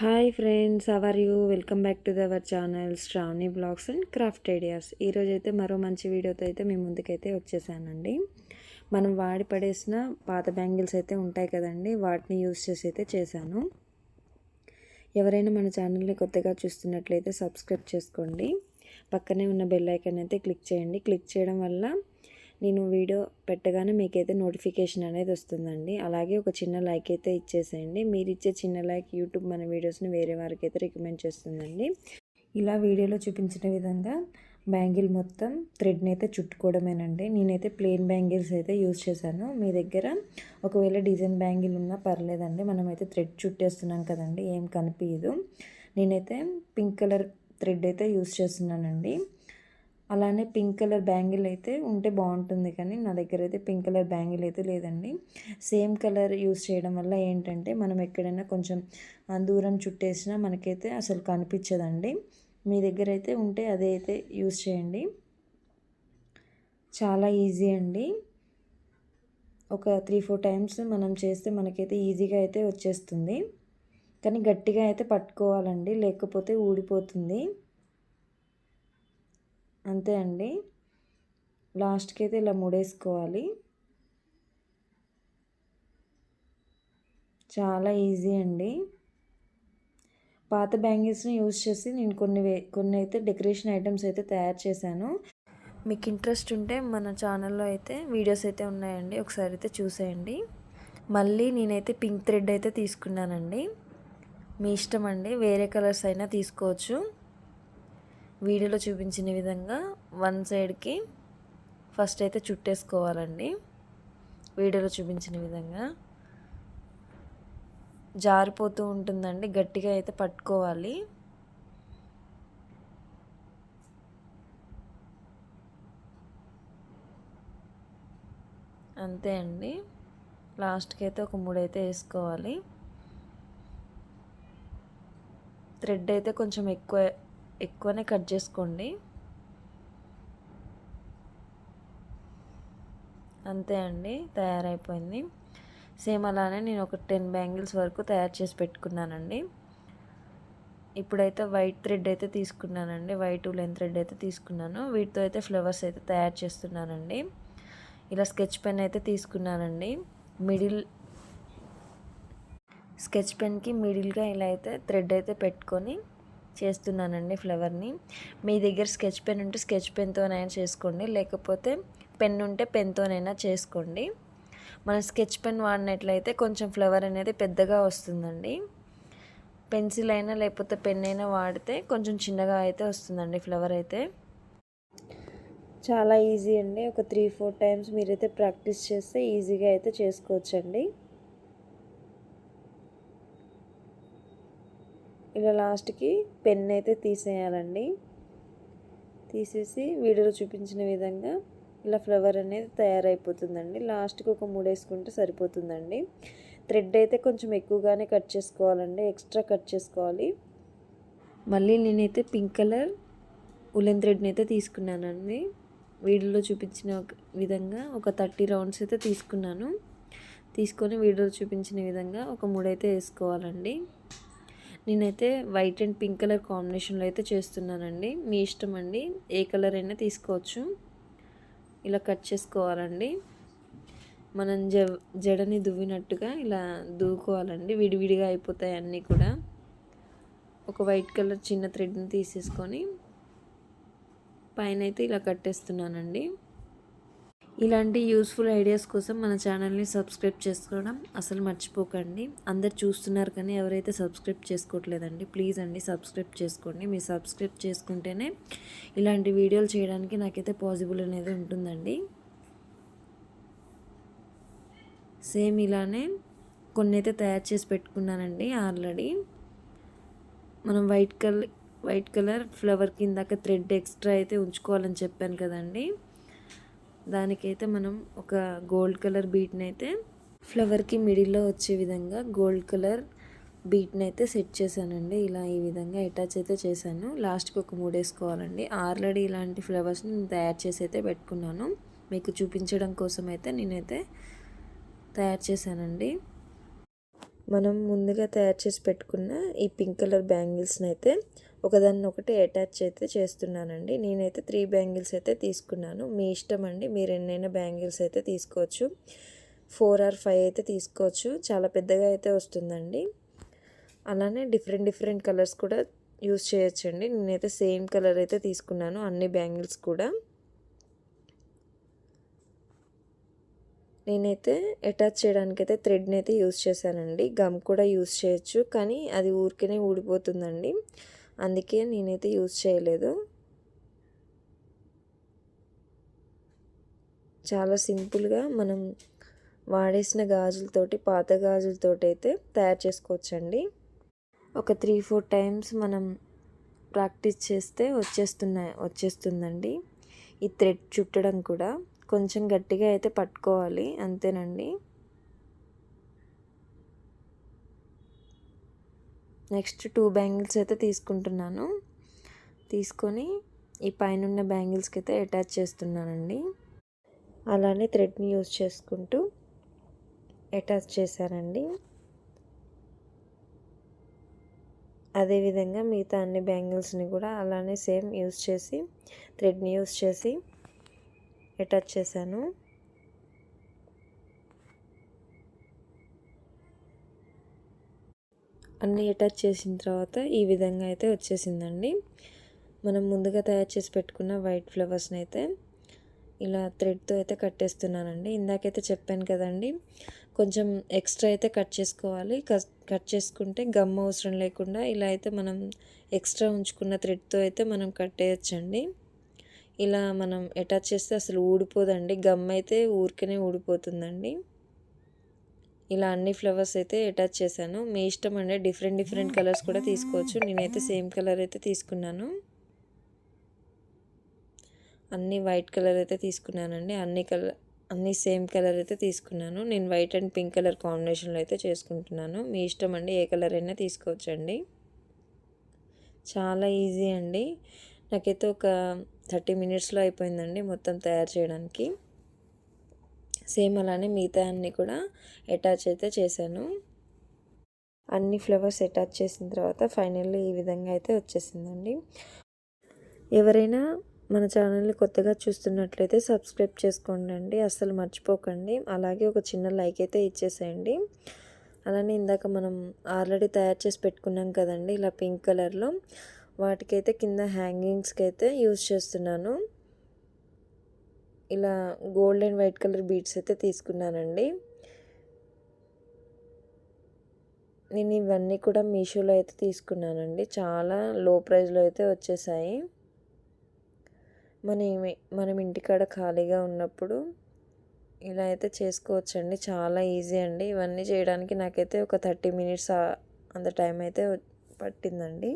Hi friends how are you welcome back to our channel Shravani blogs and craft ideas ఈరోజు అయితే మరో మంచి వీడియోతో అయితే మీ ముందుకైతే వచ్చేసానండి. మనం వాడి పడేసిన పాత బ్యాంగిల్స్ అయితే ఉంటాయి కదండి వాటిని యూస్ చేసి అయితే చేశాను. ఎవరైనా మన ఛానల్ని కొత్తగా చూస్తున్నట్లయితే సబ్స్క్రైబ్ చేసుకోండి. పక్కనే ఉన్న బెల్ ఐకాన్ అయితే క్లిక్ చేయండి. క్లిక్ చేయడం వల్ల నేను వీడియో పెట్టగానే మీకైతే నోటిఫికేషన్ అనేది వస్తుందండి. అలాగే ఒక చిన్న లైక్ అయితే ఇచ్చేసేయండి. మీరు ఇచ్చే చిన్న లైక్ యూట్యూబ్ మన వీడియోస్ని వేరే వారికి అయితే రికమెండ్ చేస్తుందండి. ఇలా వీడియోలో చూపించిన విధంగా బ్యాంగిల్ మొత్తం థ్రెడ్ని అయితే చుట్టుకోవడమేనండి. నేనైతే ప్లెయిన్ బ్యాంగిల్స్ అయితే యూజ్ చేశాను. మీ దగ్గర ఒకవేళ డిజైన్ బ్యాంగిల్ ఉన్నా పర్లేదండి. మనమైతే థ్రెడ్ చుట్టేస్తున్నాం కదండి. ఏం కనిపించదు నేనైతే పింక్ కలర్ థ్రెడ్ అయితే యూజ్ చేస్తున్నానండి. అలానే పింక్ కలర్ బ్యాంగిల్ అయితే ఉంటే బాగుంటుంది కానీ నా దగ్గర అయితే పింక్ కలర్ బ్యాంగిల్ అయితే లేదండి. సేమ్ కలర్ యూస్ చేయడం వల్ల ఏంటంటే మనం ఎక్కడైనా కొంచెం దూరం చుట్టేసినా మనకైతే అసలు కనిపించదండి. మీ దగ్గర అయితే ఉంటే అదే అయితే యూస్ చేయండి. చాలా ఈజీ అండి. ఒక త్రీ ఫోర్ టైమ్స్ మనం చేస్తే మనకైతే ఈజీగా అయితే వచ్చేస్తుంది. కానీ గట్టిగా అయితే పట్టుకోవాలండి లేకపోతే ఊడిపోతుంది. అంతే అండి. లాస్ట్కి అయితే ఇలా ముడేసుకోవాలి. చాలా ఈజీ అండి. పాత బ్యాంగిల్స్ని యూజ్ చేసి నేను కొన్ని వే కొన్ని అయితే డెకరేషన్ ఐటమ్స్ అయితే తయారు చేశాను. మీకు ఇంట్రెస్ట్ ఉంటే మన ఛానల్లో అయితే వీడియోస్ అయితే ఉన్నాయండి. ఒకసారి అయితే చూసేయండి. మళ్ళీ నేనైతే పింక్ థ్రెడ్ అయితే తీసుకున్నానండి. మీ ఇష్టం అండి. వేరే కలర్స్ అయినా తీసుకోవచ్చు. వీడియోలో చూపించిన విధంగా వన్ సైడ్కి ఫస్ట్ అయితే చుట్టేసుకోవాలండి. వీడియోలో చూపించిన విధంగా జారిపోతూ ఉంటుందండి. గట్టిగా అయితే పట్టుకోవాలి. అంతే అండి. లాస్ట్కి అయితే ఒక మూడైతే వేసుకోవాలి. థ్రెడ్ అయితే కొంచెం ఎక్కువ ఎక్కువనే కట్ చేసుకోండి. అంతే అండి తయారైపోయింది. సేమ్ అలానే నేను ఒక టెన్ బ్యాంగిల్స్ వరకు తయారు చేసి పెట్టుకున్నానండి. ఇప్పుడైతే వైట్ థ్రెడ్ అయితే తీసుకున్నానండి వైట్ లెన్ థ్రెడ్ అయితే తీసుకున్నాను. వీటితో అయితే ఫ్లవర్స్ అయితే తయారు చేస్తున్నానండి. ఇలా స్కెచ్ పెన్ అయితే తీసుకున్నానండి. మిడిల్ స్కెచ్ పెన్కి మిడిల్గా ఇలా అయితే థ్రెడ్ అయితే పెట్టుకొని చేస్తున్నానండి ఫ్లవర్ని. మీ దగ్గర స్కెచ్ పెన్ ఉంటే స్కెచ్ పెన్తోనైనా చేసుకోండి. లేకపోతే పెన్ ఉంటే పెన్తోనైనా చేసుకోండి. మనం స్కెచ్ పెన్ వాడినట్లయితే కొంచెం ఫ్లవర్ అనేది పెద్దగా వస్తుందండి. పెన్సిల్ అయినా లేకపోతే పెన్ అయినా వాడితే కొంచెం చిన్నగా అయితే వస్తుందండి ఫ్లవర్ అయితే. చాలా ఈజీ అండి. ఒక త్రీ ఫోర్ టైమ్స్ మీరైతే ప్రాక్టీస్ చేస్తే ఈజీగా అయితే చేసుకోవచ్చండి. ఇలా లాస్ట్కి పెన్ అయితే తీసేయాలండి. తీసేసి వీడియోలో చూపించిన విధంగా ఇలా ఫ్లవర్ అనేది తయారైపోతుందండి. లాస్ట్కి ఒక మూడు వేసుకుంటే సరిపోతుందండి. థ్రెడ్ అయితే కొంచెం ఎక్కువగానే కట్ చేసుకోవాలండి. ఎక్స్ట్రా కట్ చేసుకోవాలి. మళ్ళీ నేనైతే పింక్ కలర్ ఉలెన్ థ్రెడ్ని అయితే తీసుకున్నానండి. వీడియోలో చూపించిన విధంగా ఒక థర్టీ రౌండ్స్ అయితే తీసుకున్నాను. తీసుకొని వీడియోలో చూపించిన విధంగా ఒక మూడైతే వేసుకోవాలండి. నేనైతే వైట్ అండ్ పింక్ కలర్ కాంబినేషన్లో అయితే చేస్తున్నానండి. మీ ఇష్టం అండి? ఏ కలర్ అయినా తీసుకోవచ్చు. ఇలా కట్ చేసుకోవాలండి. మనం జ జడని దువ్వినట్టుగా ఇలా దువ్వుకోవాలండి. విడివిడిగా అయిపోతాయి అన్నీ కూడా. ఒక వైట్ కలర్ చిన్న థ్రెడ్ని తీసేసుకొని పైన అయితే ఇలా కట్టేస్తున్నానండి. ఇలాంటి యూస్ఫుల్ ఐడియాస్ కోసం మన ఛానల్ని సబ్స్క్రైబ్ చేసుకోవడం అసలు మర్చిపోకండి. అందరు చూస్తున్నారు కానీ ఎవరైతే సబ్స్క్రైబ్ చేసుకోవట్లేదండి ప్లీజ్ అండి సబ్స్క్రైబ్ చేసుకోండి. మీరు సబ్స్క్రైబ్ చేసుకుంటేనే ఇలాంటి వీడియోలు చేయడానికి నాకైతే పాసిబుల్ అనేది ఉంటుందండి. సేమ్ ఇలానే కొన్ని అయితే తయారు చేసి పెట్టుకున్నానండి ఆల్రెడీ. మనం white colour white colour flower కిందాక thread extra అయితే ఉంచుకోవాలని చెప్పాను కదండి. దానికైతే మనం ఒక గోల్డ్ కలర్ బీట్ని అయితే ఫ్లవర్కి మిడిల్లో వచ్చే విధంగా గోల్డ్ కలర్ బీట్ని అయితే సెట్ చేశానండి. ఇలా ఈ విధంగా అటాచ్ అయితే చేశాను. లాస్ట్కి ఒక మూడు వేసుకోవాలండి. ఆల్రెడీ ఇలాంటి ఫ్లవర్స్ని నేను తయారు చేసి అయితే పెట్టుకున్నాను. మీకు చూపించడం కోసం అయితే నేనైతే తయారు చేశానండి. మనం ముందుగా తయారు చేసి పెట్టుకున్న ఈ పింక్ కలర్ బ్యాంగిల్స్ని అయితే ఒకదాన్ని ఒకటి అటాచ్ అయితే చేస్తున్నానండి. నేనైతే త్రీ బ్యాంగిల్స్ అయితే తీసుకున్నాను. మీ ఇష్టం అండి. మీరు ఎన్నైనా బ్యాంగిల్స్ అయితే తీసుకోవచ్చు. ఫోర్ ఆర్ ఫైవ్ అయితే తీసుకోవచ్చు. చాలా పెద్దగా అయితే వస్తుందండి. అలానే డిఫరెంట్ డిఫరెంట్ కలర్స్ కూడా యూస్ చేయొచ్చండి. నేనైతే సేమ్ కలర్ అయితే తీసుకున్నాను. అన్ని బ్యాంగిల్స్ కూడా. నేనైతే అటాచ్ చేయడానికి అయితే థ్రెడ్ని అయితే యూస్ చేశానండి. గమ్ కూడా యూస్ చేయొచ్చు. కానీ అది ఊరికనే ఊడిపోతుందండి. అందుకే నేనైతే యూస్ చేయలేదు. చాలా సింపుల్గా మనం వాడేసిన గాజులతోటి పాత గాజులతోటి అయితే తయారు చేసుకోవచ్చండి. ఒక త్రీ ఫోర్ టైమ్స్ మనం ప్రాక్టీస్ చేస్తే వచ్చేస్తున్నాయి వచ్చేస్తుందండి. ఈ థ్రెడ్ చుట్టడం కూడా కొంచెం గట్టిగా అయితే పట్టుకోవాలి అంతేనండి. నెక్స్ట్ టూ బ్యాంగిల్స్ అయితే తీసుకుంటున్నాను. తీసుకొని ఈ పైన బ్యాంగిల్స్కి అయితే అటాచ్ చేస్తున్నానండి. అలానే థ్రెడ్ని యూజ్ చేసుకుంటూ అటాచ్ చేశానండి. అదేవిధంగా మిగతా అన్ని బ్యాంగిల్స్ని కూడా అలానే సేమ్ యూజ్ చేసి థ్రెడ్ని యూజ్ చేసి అటాచ్ చేశాను. అన్నీ అటాచ్ చేసిన తర్వాత ఈ విధంగా అయితే వచ్చేసిందండి. మనం ముందుగా తయారు చేసి పెట్టుకున్న వైట్ ఫ్లవర్స్ని అయితే ఇలా థ్రెడ్తో అయితే కట్టేస్తున్నానండి. ఇందాకైతే చెప్పాను కదండి కొంచెం ఎక్స్ట్రా అయితే కట్ చేసుకోవాలి. కట్ చేసుకుంటే గమ్ అవసరం లేకుండా ఇలా అయితే మనం ఎక్స్ట్రా ఉంచుకున్న థ్రెడ్తో అయితే మనం కట్టేయచ్చండి. ఇలా మనం అటాచ్ చేస్తే అసలు ఊడిపోదండి. గమ్ అయితే ఊరికనే ఊడిపోతుందండి. ఇలా అన్ని ఫ్లవర్స్ అయితే అటాచ్ చేశాను. మీ ఇష్టం అండి డిఫరెంట్ డిఫరెంట్ కలర్స్ కూడా తీసుకోవచ్చు. నేనైతే సేమ్ కలర్ అయితే తీసుకున్నాను. అన్ని వైట్ కలర్ అయితే తీసుకున్నానండి. అన్ని కలర్ అన్ని సేమ్ కలర్ అయితే తీసుకున్నాను. నేను వైట్ అండ్ పింక్ కలర్ కాంబినేషన్లో అయితే చేసుకుంటున్నాను. మీ ఇష్టం అండి ఏ కలర్ అయినా తీసుకోవచ్చండి. చాలా ఈజీ అండి. నాకైతే ఒక థర్టీ మినిట్స్లో అయిపోయిందండి మొత్తం తయారు చేయడానికి. సేమ్ అలానే మిగతా అన్నీ కూడా అటాచ్ అయితే చేశాను. అన్ని ఫ్లవర్స్ అటాచ్ చేసిన తర్వాత ఫైనల్లీ ఈ విధంగా అయితే వచ్చేసిందండి. ఎవరైనా మన ఛానల్ని కొత్తగా చూస్తున్నట్లయితే సబ్స్క్రైబ్ చేసుకోండి అస్సలు మర్చిపోకండి. అలాగే ఒక చిన్న లైక్ అయితే ఇచ్చేసేయండి. అలానే ఇందాక మనం ఆల్రెడీ తయారు చేసి పెట్టుకున్నాం కదండి ఇలా పింక్ కలర్లో. వాటికైతే కింద హ్యాంగింగ్స్కి అయితే యూజ్ చేస్తున్నాను. ఇలా gold and white colour beads అయితే తీసుకున్నానండి. నేను ఇవన్నీ కూడా మీషోలో అయితే తీసుకున్నానండి. చాలా లో ప్రైస్లో అయితే వచ్చేసాయి. మన మనం ఇంటికాడ ఖాళీగా ఉన్నప్పుడు ఇలా అయితే చేసుకోవచ్చండి. చాలా ఈజీ అండి. ఇవన్నీ చేయడానికి నాకైతే ఒక థర్టీ మినిట్స్ అంత టైం అయితే పట్టిందండి.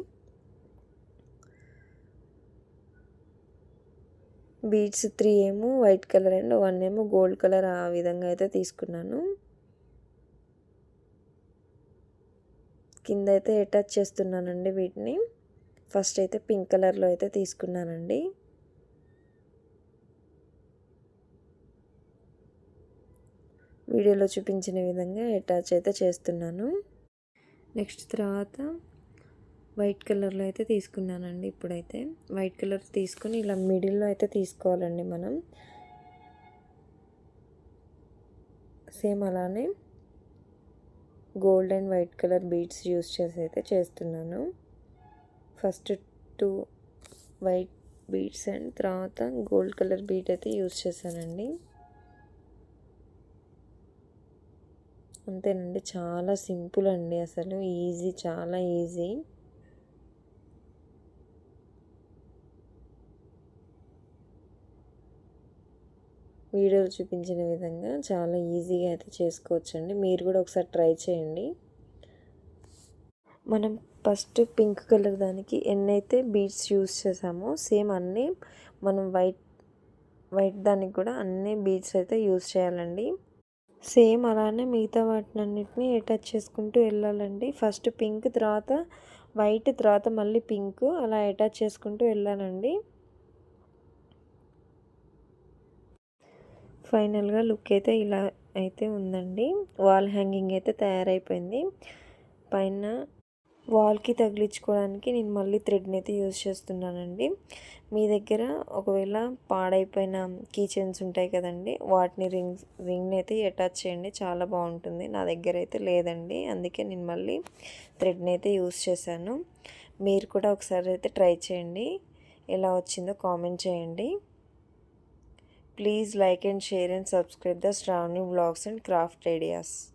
బీడ్స్ త్రీ ఏమో వైట్ కలర్ అండ్ వన్ ఏమో గోల్డ్ కలర్ ఆ విధంగా అయితే తీసుకున్నాను. కింద అయితే అటాచ్ చేస్తున్నానండి వీటిని. ఫస్ట్ అయితే పింక్ కలర్లో అయితే తీసుకున్నానండి. వీడియోలో చూపించిన విధంగా అటాచ్ అయితే చేస్తున్నాను. నెక్స్ట్ తర్వాత వైట్ కలర్లో అయితే తీసుకున్నానండి ఇప్పుడైతే. వైట్ కలర్ తీసుకొని ఇలా మిడిల్లో అయితే తీసుకోవాలండి మనం. సేమ్ అలానే gold and white colour beads use చేసి అయితే చేస్తున్నాను. First two white beads and తర్వాత గోల్డ్ కలర్ బీట్ అయితే యూస్ చేశానండి. అంతేనండి చాలా సింపుల్ అండి అసలు. ఈజీ చాలా ఈజీ. వీడియోలో చూపించిన విధంగా చాలా ఈజీగా అయితే చేసుకోవచ్చండి. మీరు కూడా ఒకసారి ట్రై చేయండి. మనం ఫస్ట్ పింక్ కలర్ దానికి ఎన్నైతే బీడ్స్ యూస్ చేసామో సేమ్ అన్నీ మనం వైట్ వైట్ దానికి కూడా అన్ని బీడ్స్ అయితే యూస్ చేయాలండి. సేమ్ అలానే మిగతా వాటినన్నిటిని అటాచ్ చేసుకుంటూ వెళ్ళాలండి. ఫస్ట్ పింక్ తర్వాత వైట్ తర్వాత మళ్ళీ పింక్ అలా అటాచ్ చేసుకుంటూ వెళ్ళాలండి. ఫైనల్గా లుక్ అయితే ఇలా అయితే ఉందండి. వాల్ హ్యాంగింగ్ అయితే తయారైపోయింది. పైన వాల్కి తగిలించుకోవడానికి నేను మళ్ళీ థ్రెడ్ని అయితే యూజ్ చేస్తున్నానండి. మీ దగ్గర ఒకవేళ పాడైపోయిన కీ చైన్స్ ఉంటాయి కదండి వాటిని రింగ్స్ రింగ్ని అయితే అటాచ్ చేయండి. చాలా బాగుంటుంది. నా దగ్గర అయితే లేదండి. అందుకే నేను మళ్ళీ థ్రెడ్ని అయితే యూజ్ చేశాను. మీరు కూడా ఒకసారి అయితే ట్రై చేయండి. ఎలా వచ్చిందో కామెంట్ చేయండి. Please like and share and subscribe the Shravani blogs and craft ideas.